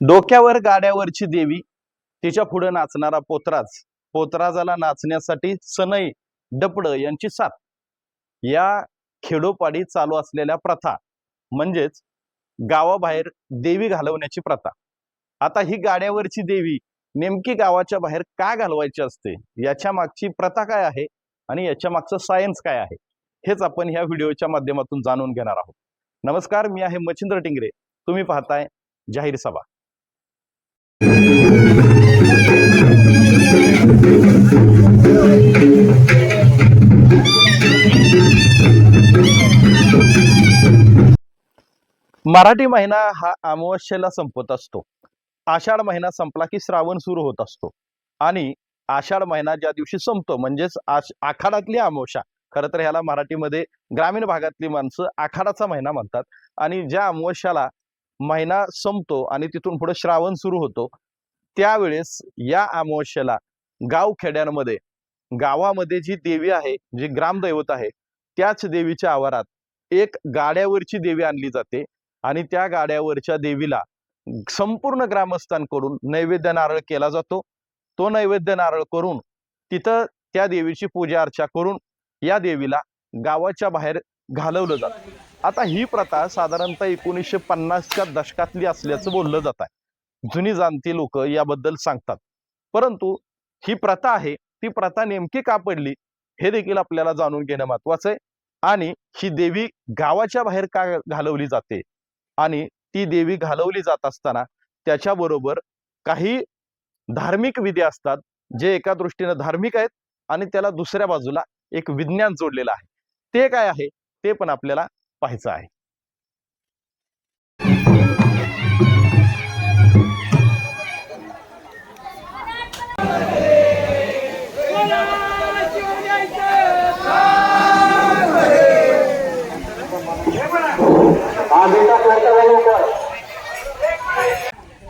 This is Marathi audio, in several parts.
डोक्यावर गाड्यावरची देवी तिच्या पुढे नाचणारा पोतराज पोतराजाला नाचण्यासाठी सनई डपड यांची साथ. या खेडोपाडी चालू असलेल्या प्रथा म्हणजेच गावाबाहेर देवी घालवण्याची प्रथा. आता ही गाड्यावरची देवी नेमकी गावाच्या बाहेर का घालवायची असते? याच्या मागची प्रथा काय आहे? आणि याच्या मागचं सायन्स काय आहे? हेच आपण ह्या व्हिडिओच्या माध्यमातून जाणून घेणार आहोत. नमस्कार मी आहे मच्छिंद्र टिंगरे. तुम्ही पाहताय जाहीर सभा. मराठी महिना हा अमावस्येला संपत असतो. आषाढ महिना संपला की श्रावण सुरू होत असतो. आणि आषाढ महिना ज्या दिवशी संपतो म्हणजेच आष आखाडातली अमावस्या खरं तर ह्याला मराठीमध्ये ग्रामीण भागातली माणसं आखाडाचा महिना म्हणतात. आणि ज्या अमावस्याला महिना संपतो आणि तिथून पुढे श्रावण सुरू होतो त्यावेळेस या अमावस्येला गाव खेड्यांमध्ये गावामध्ये जी देवी आहे जी ग्रामदैवत आहे त्याच देवीच्या आवारात एक गाड्यावरची देवी आणली जाते. आणि त्या गाड्यावरच्या देवीला संपूर्ण ग्रामस्थांकडून नैवेद्य नारळ केला जातो. तो नैवेद्य नारळ करून तिथं त्या देवीची पूजा अर्चा करून या देवीला गावाच्या बाहेर घालवलं जातं. आता ही प्रथा साधारणतः एकोणीसशे पन्नासच्या दशकातली असल्याचं बोललं जात आहे. जुनी जाणती लोक याबद्दल सांगतात. परंतु ही प्रथा आहे ती प्रथा नेमकी का पडली हे देखील आपल्याला जाणून घेणं महत्वाचं आहे. आणि ही देवी गावाच्या बाहेर का घालवली जाते? आणि ती देवी घालवली जात असताना त्याच्याबरोबर काही धार्मिक विधी असतात जे एका दृष्टीने धार्मिक आहेत आणि त्याला दुसऱ्या बाजूला एक विज्ञान जोडलेलं आहे. ते काय आहे? ते पण आपल्याला पाहायचं आहे.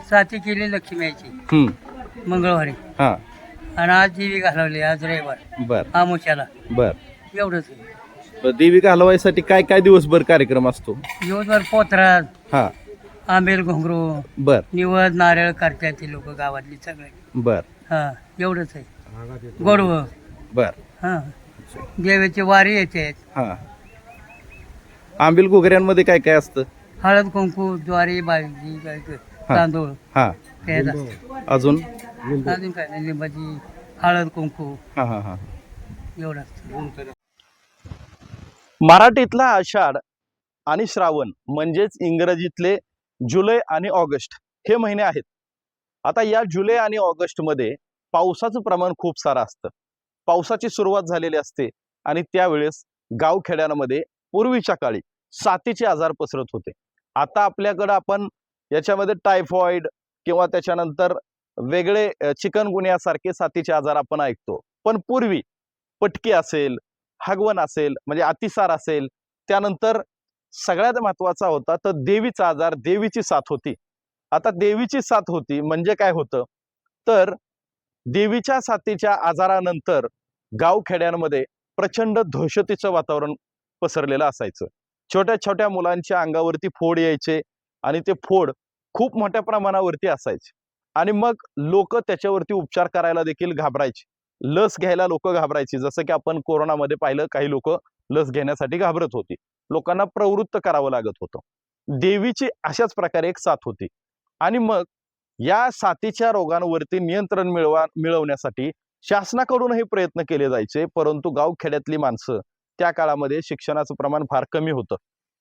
साथी केली लक्ष्मी यायची हम्म. मंगळवारी. हा. आणि आज देवी घालवली आज रविवार. बर. आमुच्याला बर. एवढंच. देवी घालवायसाठी काय काय दिवसभर कार्यक्रम असतो? दिवसभर पोथरा हा. आंबेल घोंगरू बर. निवद नारळ करतात ती लोक गावातली सगळे. बर. हा एवढंच आहे. गोडव. बर. हा. देवाची वारी येते. हा. आंबील घुगऱ्यांमध्ये काय काय असतं? हळद कुंकू ज्वारी बाजरी काय ते, तांदूळ हा. अजून? अजून काय नाही लिंबाची हळद कुंकू. हा हा हा. एवढं असतं. मराठीतला आषाढ आणि श्रावण म्हणजेच इंग्रजीतले जुलै आणि ऑगस्ट हे महिने आहेत. आता या जुलै आणि ऑगस्टमध्ये पावसाचं प्रमाण खूप सारं असतं. पावसाची सुरुवात झालेली असते आणि त्यावेळेस गावखेड्यांमध्ये पूर्वीच्या काळी साथीचे आजार पसरत होते. आता आपल्याकडं आपण याच्यामध्ये टायफॉइड किंवा त्याच्यानंतर वेगळे अ, चिकनगुन्यासारखे साथीचे आजार आपण ऐकतो. पण पूर्वी पटकी असेल हगवण असेल म्हणजे अतिसार असेल त्यानंतर सगळ्यात महत्त्वाचा होता तर देवीचा आजार देवीची साथ होती. आता देवीची साथ होती म्हणजे काय होतं? तर देवीच्या साथीच्या आजारानंतर गावखेड्यांमध्ये प्रचंड दहशतीचं वातावरण पसरलेलं असायचं. छोट्या छोट्या मुलांच्या अंगावरती फोड यायचे आणि ते फोड खूप मोठ्या प्रमाणावरती असायचे. आणि मग लोक त्याच्यावरती उपचार करायला देखील घाबरायचे. लस घ्यायला लोक घाबरायची. जसं की आपण कोरोनामध्ये पाहिलं काही लोक लस घेण्यासाठी घाबरत होती. लोकांना प्रवृत्त करावं लागत होतं. देवीची अशाच प्रकारे एक साथ होती. आणि मग या साथीच्या रोगांवरती नियंत्रण मिळवा मिळवण्यासाठी शासनाकडूनही प्रयत्न केले जायचे. परंतु गावखेड्यातली माणसं त्या काळामध्ये शिक्षणाचं प्रमाण फार कमी होतं.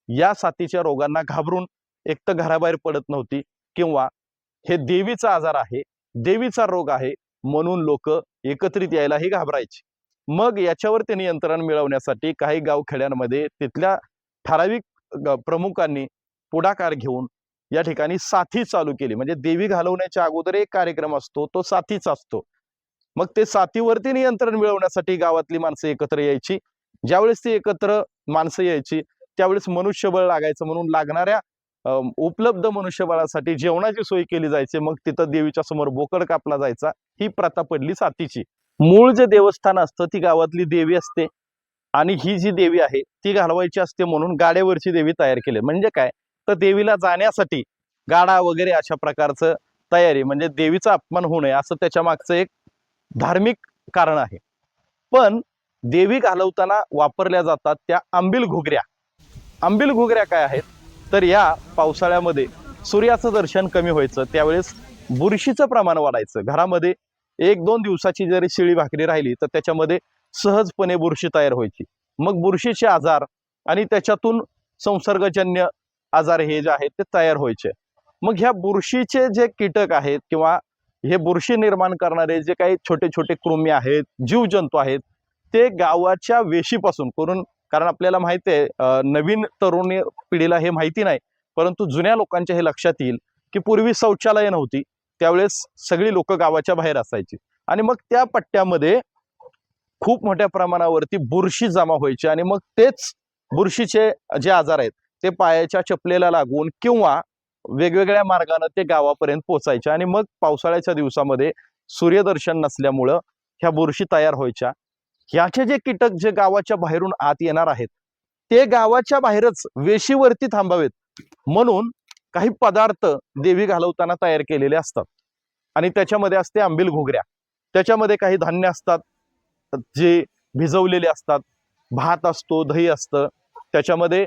या साथीच्या रोगांना घाबरून एक तर घराबाहेर पडत नव्हती किंवा हे देवीचा आजार आहे देवीचा रोग आहे म्हणून लोक एकत्रित यायलाही घाबरायचे. मग याच्यावरती नियंत्रण मिळवण्यासाठी काही गावखेड्यांमध्ये तिथल्या ठराविक प्रमुखांनी पुढाकार घेऊन या ठिकाणी साथी चालू केली. म्हणजे देवी घालवण्याच्या अगोदर एक कार्यक्रम असतो तो साथीचा असतो. मग ते साथीवरती नियंत्रण मिळवण्यासाठी गावातली माणसं एकत्र यायची. ज्यावेळेस ती एकत्र माणसं यायची त्यावेळेस मनुष्यबळ लागायचं म्हणून लागणाऱ्या उपलब्ध मनुष्यबळासाठी जेवणाची सोय केली जायची मग तिथं देवीच्या समोर बोकड कापला जायचा ही प्रथा पडली साथीची. मूळ जे देवस्थान असतं ती गावातली देवी असते आणि ही जी देवी आहे ती घालवायची असते म्हणून गाड्यावरची देवी तयार केली. म्हणजे काय? तर देवीला जाण्यासाठी गाडा वगैरे अशा प्रकारचं तयारी म्हणजे देवीचा अपमान होऊ नये असं त्याच्या मागचं एक धार्मिक कारण आहे. पण देवी घालवताना वापरल्या जातात त्या आंबील घुगऱ्या. आंबील घुगऱ्या काय आहेत? तर या पावसाळ्यामध्ये सूर्याचं दर्शन कमी व्हायचं त्यावेळेस बुरशीचं प्रमाण वाढायचं. घरामध्ये एक दोन दिवसाची जरी शिळी भाकरी राहिली तर त्याच्यामध्ये सहजपणे बुरशी तयार व्हायची. मग बुरशीचे आजार आणि त्याच्यातून संसर्गजन्य आजार हे जे आहेत ते तयार व्हायचे. मग ह्या बुरशीचे जे कीटक आहेत किंवा हे बुरशी निर्माण करणारे जे काही छोटे छोटे कृमी आहेत जीवजंतू आहेत ते गावाच्या वेशीपासून करून कारण आपल्याला माहिती आहे नवीन तरुण पिढीला हे माहिती नाही परंतु जुन्या लोकांच्या हे लक्षात येईल की पूर्वी शौचालय नव्हती त्यावेळेस सगळी लोक गावाच्या बाहेर असायची. आणि मग त्या पट्ट्यामध्ये खूप मोठ्या प्रमाणावरती बुरशी जमा व्हायची आणि मग तेच बुरशीचे जे आजार आहेत ते पायाच्या चपलेला लागून किंवा वेगवेगळ्या मार्गाने ते गावापर्यंत पोचायचे आणि मग पावसाळ्याच्या दिवसामध्ये सूर्यदर्शन नसल्यामुळं ह्या बुरशी तयार व्हायच्या. याचे जे कीटक जे गावाच्या बाहेरून आत येणार आहेत ते गावाच्या बाहेरच वेशीवरती थांबावेत. म्हणून काही पदार्थ देवी घालवताना तयार केलेले असतात. आणि त्याच्यामध्ये असते आंबील घोगऱ्या. त्याच्यामध्ये काही धान्य असतात जे भिजवलेले असतात. भात असतो दही असतं. त्याच्यामध्ये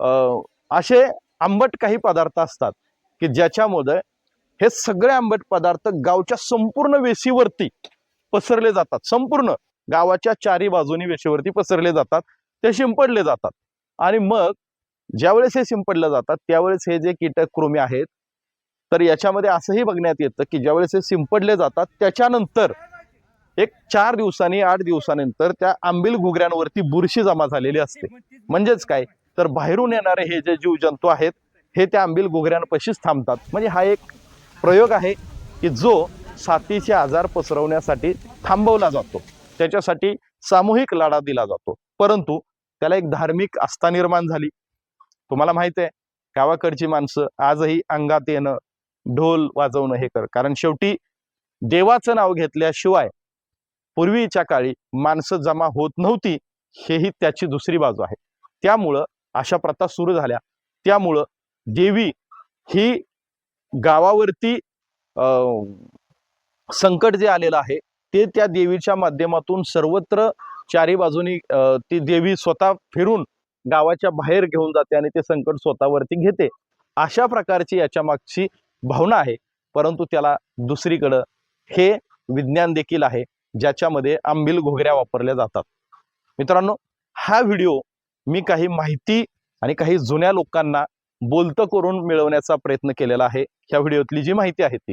अं, असे आंबट काही पदार्थ असतात की ज्याच्यामध्ये हे सगळे आंबट पदार्थ गावच्या संपूर्ण वेशीवरती पसरले जातात. संपूर्ण. गावाच्या चारी बाजूनी वेशीवरती पसरले जातात ते शिंपडले जातात. आणि मग ज्यावेळेस हे शिंपडले जातात त्यावेळेस हे जे कीटक कृमी आहेत तर याच्यामध्ये असंही बघण्यात येतं की ज्यावेळेस हे शिंपडले जातात त्याच्यानंतर एक चार दिवसांनी आठ दिवसानंतर त्या आंबील घुगऱ्यांवरती बुरशी जमा झालेली असते. म्हणजेच काय? तर बाहेरून येणारे हे जे जीवजंतू आहेत हे त्या आंबील घुगऱ्यांपाशीच थांबतात. म्हणजे हा एक प्रयोग आहे की जो साथीचे आजार पसरवण्यासाठी थांबवला जातो. त्याच्यासाठी सामूहिक लढा दिला जातो. परंतु त्याला एक धार्मिक आस्था निर्माण झाली. तुम्हाला माहीत आहे गावाकडची माणसं आजही अंगात येणं ढोल वाजवणं हे कर कारण शेवटी देवाचं नाव घेतल्याशिवाय पूर्वीच्या काळी माणसं जमा होत नव्हती हेही त्याची दुसरी बाजू आहे. त्यामुळं अशा प्रथा सुरू झाल्या. त्यामुळं देवी ही गावावरती अं, संकट जे आलेलं आहे ते त्या देवीच्या माध्यमातून सर्वत्र चारी बाजूनी ती देवी स्वतः फिरून गावाच्या बाहेर घेऊन जाते आणि ते संकट स्वतःवरती घेते. अशा प्रकारची याच्या मागची भावना आहे. परंतु त्याला दुसरीकडं हे विज्ञान देखील आहे ज्याच्यामध्ये आंबील घोगऱ्या वापरल्या जातात. मित्रांनो हा व्हिडिओ मी काही माहिती आणि काही जुन्या लोकांना बोलतं करून मिळवण्याचा प्रयत्न केलेला आहे. ह्या व्हिडिओतली जी माहिती आहे ती.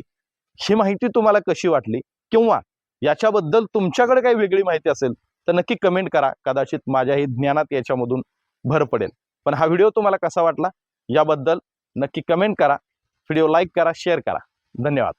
ही माहिती तुम्हाला कशी वाटली किंवा याच्याबद्दल तुमच्याकडे काही वेगळी माहिती असेल तर नक्की कमेंट करा. कदाचित माझ्याही ज्ञानात याच्यामधून भर पडेल. पण हा व्हिडिओ तुम्हाला कसा वाटला? याबद्दल नक्की कमेंट करा. व्हिडिओ लाईक करा शेअर करा. धन्यवाद.